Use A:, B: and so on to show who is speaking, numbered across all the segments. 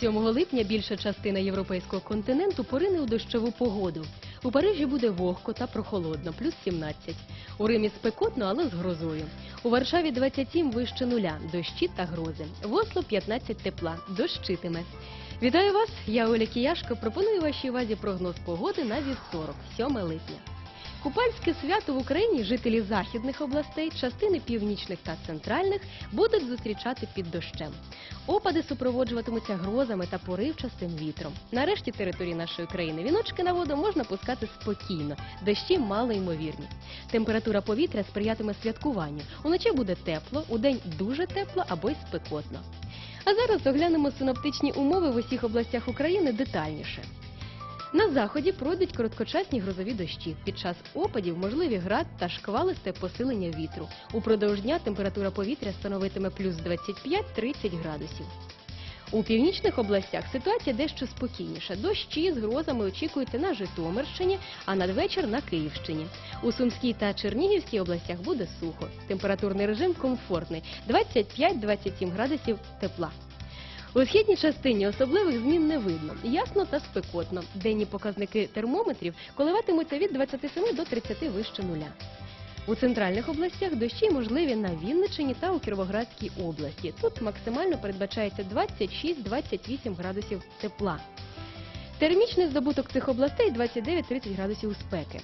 A: 7 липня більша частина європейського континенту порине у дощову погоду. У Парижі буде вогко та прохолодно, плюс 17. У Римі спекотно, але з грозою. У Варшаві 27 вище нуля, дощі та грози. В Осло 15 тепла, дощитиме. Вітаю вас, я Оля Кіяшко. Пропоную вашій увазі прогноз погоди на вівторок, 7 липня. Купальське свято в Україні жителі західних областей, частини північних та центральних будуть зустрічати під дощем. Опади супроводжуватимуться грозами та поривчастим вітром. Нарешті території нашої країни віночки на воду можна пускати спокійно, дощі малоймовірні. Температура повітря сприятиме святкуванню. Уночі буде тепло, удень дуже тепло або й спекотно. А зараз оглянемо синоптичні умови в усіх областях України детальніше. На заході пройдуть короткочасні грозові дощі. Під час опадів можливі град та шквалисте посилення вітру. Упродовж дня температура повітря становитиме плюс 25-30 градусів. У північних областях ситуація дещо спокійніша. Дощі з грозами очікуються на Житомирщині, а надвечір на Київщині. У Сумській та Чернігівській областях буде сухо. Температурний режим комфортний 25-27 градусів тепла. У східній частині особливих змін не видно. Ясно та спекотно. Денні показники термометрів коливатимуться від 27 до 30 вище нуля. У центральних областях дощі можливі на Вінниччині та у Кіровоградській області. Тут максимально передбачається 26-28 градусів тепла. Термічний здобуток цих областей 29-30 градусів спеки.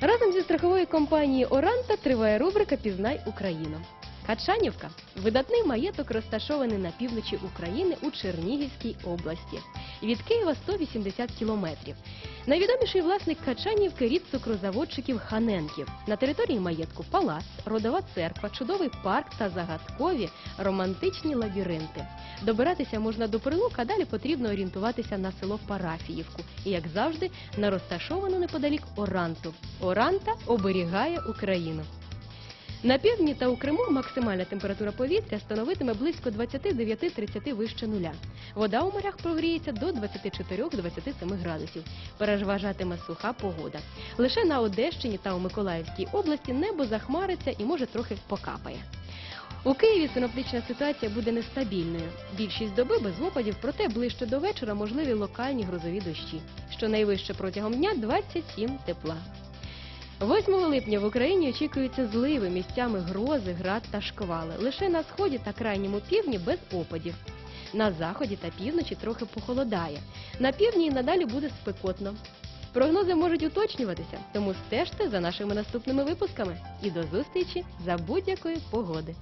A: Разом зі страхової компанії Оранта триває рубрика Пізнай Україну. Качанівка видатний маєток розташований на півночі України у Чернігівській області. Від Києва 180 кілометрів. Найвідоміший власник Качанівки рід цукрозаводчиків Ханенків. На території маєтку палац, родова церква, чудовий парк та загадкові романтичні лабіринти. Добиратися можна до прилук, а далі потрібно орієнтуватися на село Парафіївку і, як завжди, на розташовану неподалік Оранту. Оранта оберігає Україну. На півдні та у Криму максимальна температура повітря становитиме близько 29-30 вище нуля. Вода у морях прогріється до 24-27 градусів. Переважатиме суха погода. Лише на Одещині та у Миколаївській області небо захмариться і може трохи покапає. У Києві синоптична ситуація буде нестабільною. Більшість доби без опадів, проте ближче до вечора можливі локальні грозові дощі. Щонайвище протягом дня 27 тепла. 8 липня в Україні очікуються зливи місцями грози, град та шквали. Лише на сході та крайньому півдні без опадів. На заході та півночі трохи похолодає. На півдні і надалі буде спекотно. Прогнози можуть уточнюватися, тому стежте за нашими наступними випусками. І до зустрічі за будь-якої погоди.